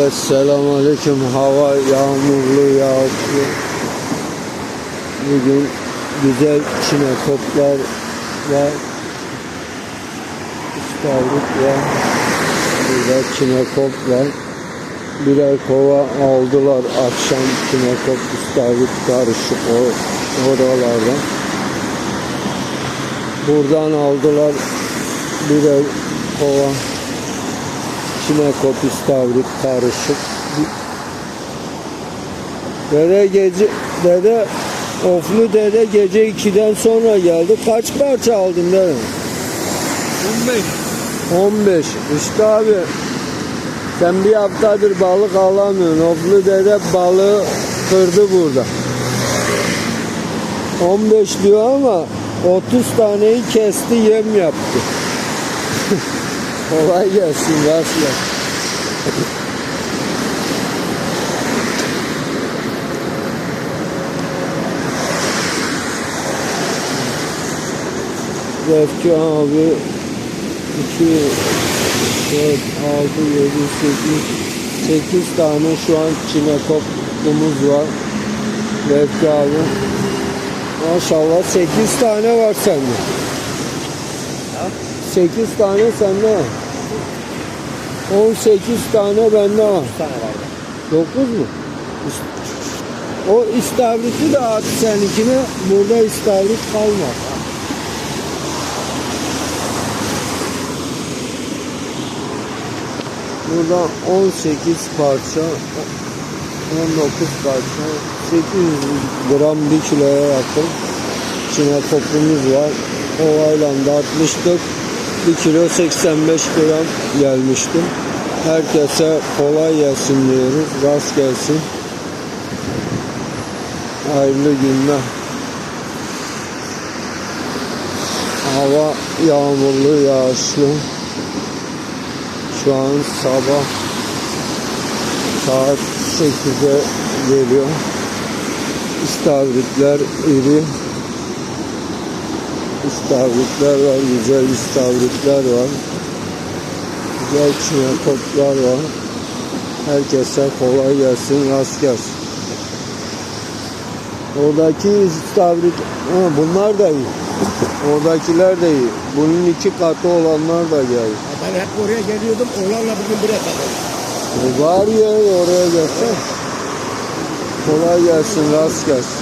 Evet selamünaleyküm. Hava yağmurlu yağışlı. Bugün güzel çinekoplar var. İstavrit var. Burada çinekop var. Birer kova aldılar akşam çinekop istavrit karışık o oralardan. Buradan aldılar birer kova çinekop istavrit karışık. Dede gece dede oflu dede gece 2'den sonra geldi. Kaç parça aldın dede? 15. 15. İşte abi sen bir haftadır balık alamıyorsun. Oflu dede balığı kırdı burada. 15 diyor ama 30 taneyi kesti yem yaptı. Kolay gelsin Rasya. Refki abi 2 4 6 7 8 8 tane şu an çinekopumuz var. Refki abi. Maşallah 8 tane var sende. 8 tane sende var. 18 tane bende var. tane vardı. 9 mu? O istavriti de at seninkine. Burada istavrit kalmaz. Burada 18 parça 19 parça 800 gram 1 kiloya yakın içine kopumuz var. Ovayla da atmıştık. 1 kilo 85 gram gelmişti. Herkese kolay gelsin diyoruz. Rast gelsin. Hayırlı günler. Hava yağmurlu, yağışlı. Şu an sabah saat 8'e geliyor. İstavritler iri. İstavritler var, güzel istavritler var. Güzel çinekoplar var. Herkese kolay gelsin, rast gelsin. Oradaki istavrit, ha, bunlar da iyi. Oradakiler de iyi. Bunun iki katı olanlar da geldi. Ben hep oraya geliyordum. Oğlanla bugün buraya takıldım. E var ya oraya gelsen. Kolay gelsin, rast gelsin.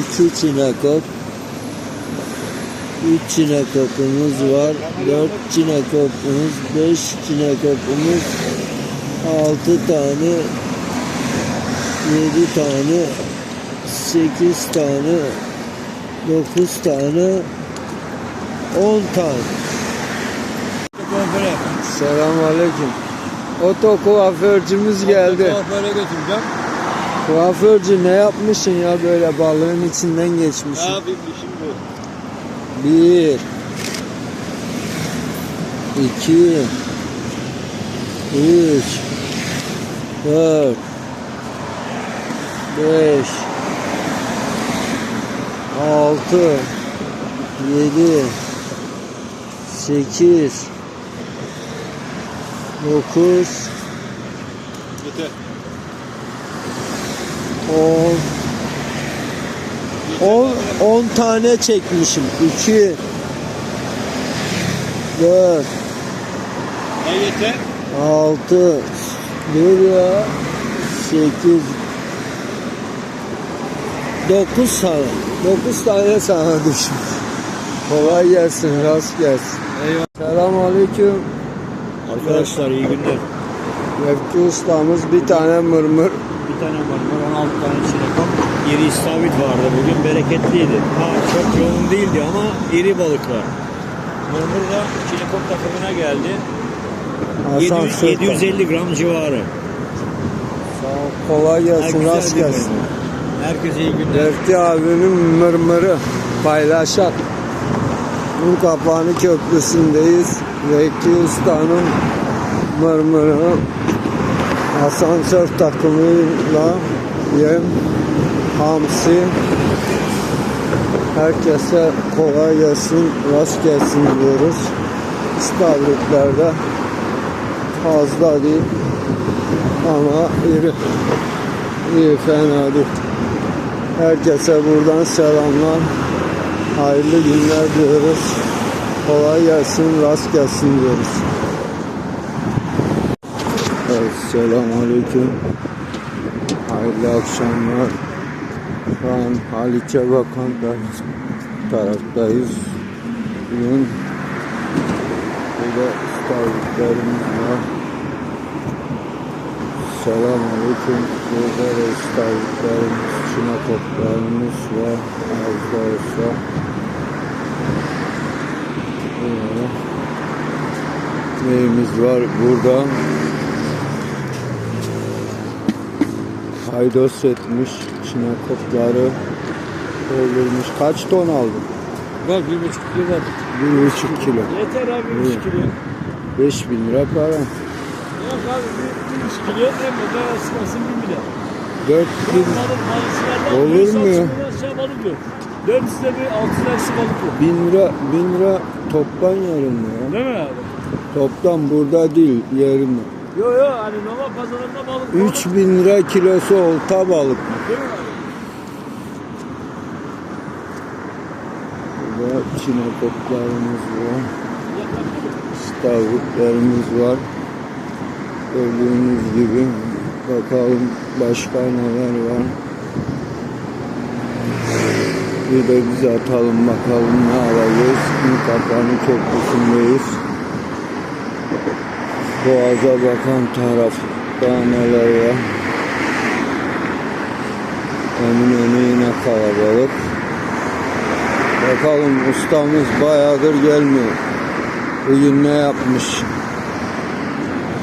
İki çinekop. Üç çinekopumuz var. Dört çinekopumuz, beş çinekopumuz, altı tane, yedi tane, sekiz tane, dokuz tane, on tane. Kuaföre. Selamünaleyküm. Oto kuaförcümüz geldi. Kuaföre götüreceğim. Kuaförcü ne yapmışsın ya böyle balığın içinden Ne geçmişsin. yapayım işim bu. Bir. iki, Üç. Dört. Beş. Altı. Yedi. Sekiz. Dokuz. Yeter. 10 10 10 tane çekmişim. 2 4 Ne yeter? 6 Dur ya 8 9 tane 9 tane sana düşmüş. Kolay gelsin, rast gelsin. Eyvallah. Selamun Aleyküm. Arkadaşlar iyi günler. Mevki ustamız bir tane mırmır. Bir tane var. 16 tane çinekop. İri istavrit vardı bugün. Bereketliydi. Ha çok yoğun değildi ama iri balıklar. Mırmır da çinekop takımına geldi. Hasan 700, Sırtlan. 750 gram civarı. Sağ ol, Kolay gelsin, rast bir gelsin. Herkese iyi günler. Refti abinin mırmırı paylaşak. Un Kapağını Köprüsü'ndeyiz. Refti Usta'nın mırmırı asansör takımıyla yem, hamsi herkese kolay gelsin, rast gelsin diyoruz. İstavritlerde fazla değil. ama iri. İyi fena değil. Herkese buradan selamlar. Hayırlı günler diyoruz. Kolay gelsin, rast gelsin diyoruz. Evet, selamünaleyküm. Hayırlı akşamlar. Şu an Haliç'e bakan taraftayız. Bugün burada istavritlerimiz var. Selamünaleyküm. Burada da istavritlerimiz, çinakoplarımız var. Az da olsa. Böyle. Neyimiz var burada? Haydos etmiş çinakopları doldurmuş. Kaç ton aldın? Bak bir buçuk kilo var. Bir buçuk kilo. Yeter abi bir buçuk kilo. Beş bin lira para. Yok abi bir, bir buçuk kilo en fazla asılmasın bir bile. Dört bin, Olur mu ya? aşağı balık yok. Dört de bir altı taksi balık yok. bin lira, bin lira toptan yarım ya. Değil mi abi? Toptan burada değil yarım. Yok yok hani normal pazarında balık Üç bin lira kilosu olta balık. Değil mi abi? Burada çinekoplarımız var. Stavritlerimiz var. Gördüğünüz gibi. Bakalım başka neler var. Bir de biz atalım bakalım ne alacağız. Bir kapanı köprüsündeyiz. Boğaza bakan tarafta neler var. Eminönü yine kalabalık. Bakalım ustamız bayağıdır gelmiyor. Bugün ne yapmış?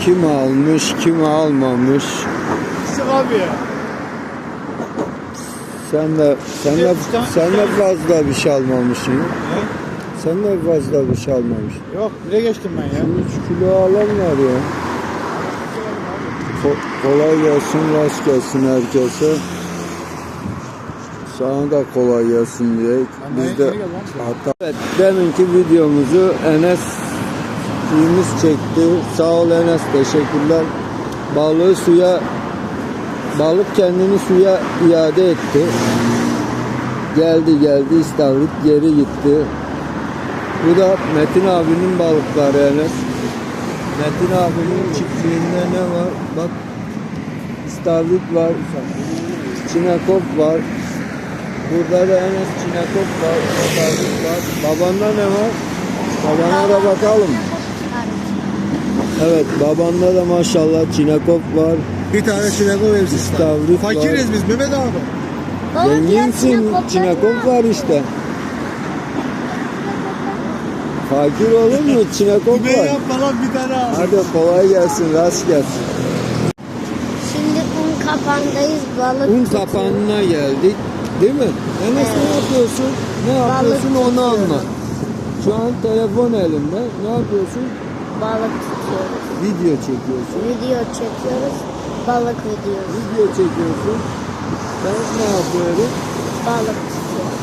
Kim almış, kim almamış? Sık abi ya. Sen de sen de sen de fazla bir şey almamışsın. Sen de fazla bir şey almamışsın. Yok bire geçtim ben ya. 3 kilo alan var ya. Ko- kolay gelsin, rast gelsin herkese. Sana da kolay gelsin diye. Biz de hata. Evet, deminki videomuzu Enes Enes çekti. Sağ ol Enes, teşekkürler. Balığı suya balık kendini suya iade etti. Geldi geldi istavrit geri gitti. Bu da Metin abinin balıkları Enes. Metin abinin çiftliğinde ne var? Bak istavrit var. Çinekop var. Burada da Enes çinekop var. istavrit var. Babanda ne var? Babana da bakalım. Evet babanda da maşallah çinekop var. Bir tane çinekop hepsi İstavrit var. Fakiriz biz Mehmet abi. Zenginsin. Çinekop var işte. Fakir olur mu? Çinekop var. yap falan bir tane al. Hadi kolay gelsin, rast gelsin. Şimdi un kapandayız balık Un tutuyoruz. kapanına geldik. Değil mi? Enes ne yapıyorsun? Ne yapıyorsun onu tutuyorum. anlat. Şu an telefon elimde. Ne yapıyorsun? Balık tutuyoruz. Video çekiyorsun. Video çekiyoruz. Balık videosu. Video çekiyorsun. Ben ne yapıyorum? Balık tutuyoruz.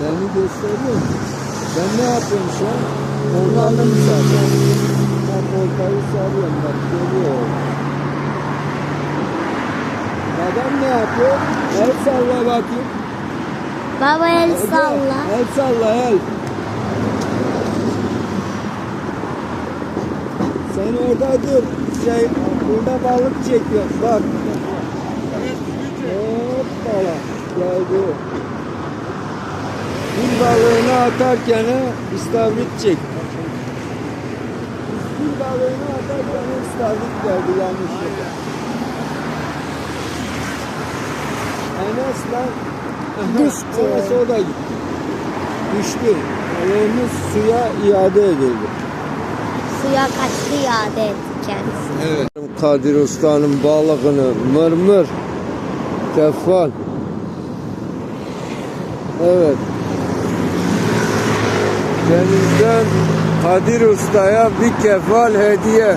Beni gösteriyor musun? Ben ne yapıyorum şu an? Sarıyorum. tutuyoruz. Ben ortayı sarıyorum. Bak görüyor. Adam ne yapıyor? El salla bakayım. Baba el Hadi, salla. El salla el. Sen orada dur. Şey, burada balık çekiyor. Bak. Hoppala. Geldi. Bir balığını atarken istavrit çek. Bir balığını atarken istavrit geldi yanlışlıkla. Enes lan. Düştü. Enes o da gitti. Düştü. Balığımız suya iade edildi. Suya kaçtı iade etti kendisi. Evet. Kadir Usta'nın balığını mırmır kefal. Evet. Denizden Kadir Usta'ya bir kefal hediye.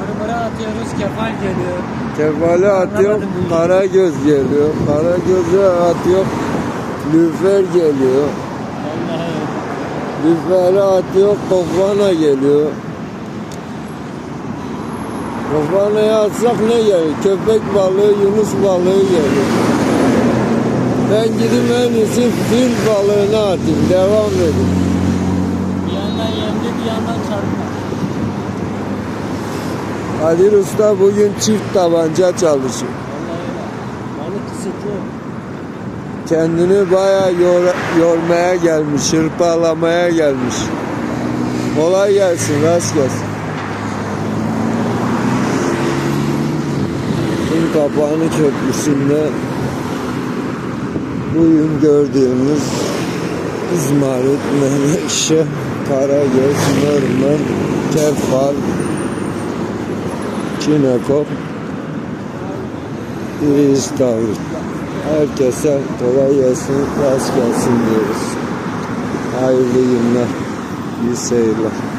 Mırmıra atıyoruz kefal geliyor. Kefale atıyor, kara göz geliyor. Kara göze atıyor, lüfer geliyor. Vallahi Lüferi atıyor, kofana geliyor. Kofanaya atsak ne gelir? Köpek balığı, yunus balığı gelir. Ben gidip en iyisi fil balığını atayım. Devam edin. Bir yandan yemli bir yandan çarpma. Kadir Usta bugün çift tabanca çalışıyor. Balık kısıtlı. Kendini bayağı yor- yormaya gelmiş, hırpalamaya gelmiş. Kolay gelsin, rast gelsin. Şimdi Kapağını Köprüsü'nde bugün gördüğümüz İzmarit, Menekşe, Karagöz, Mırmır, Kefal, Çinekop, İstavrit. Herkese kolay gelsin, rast gelsin diyoruz. Hayırlı günler, iyi seyirler.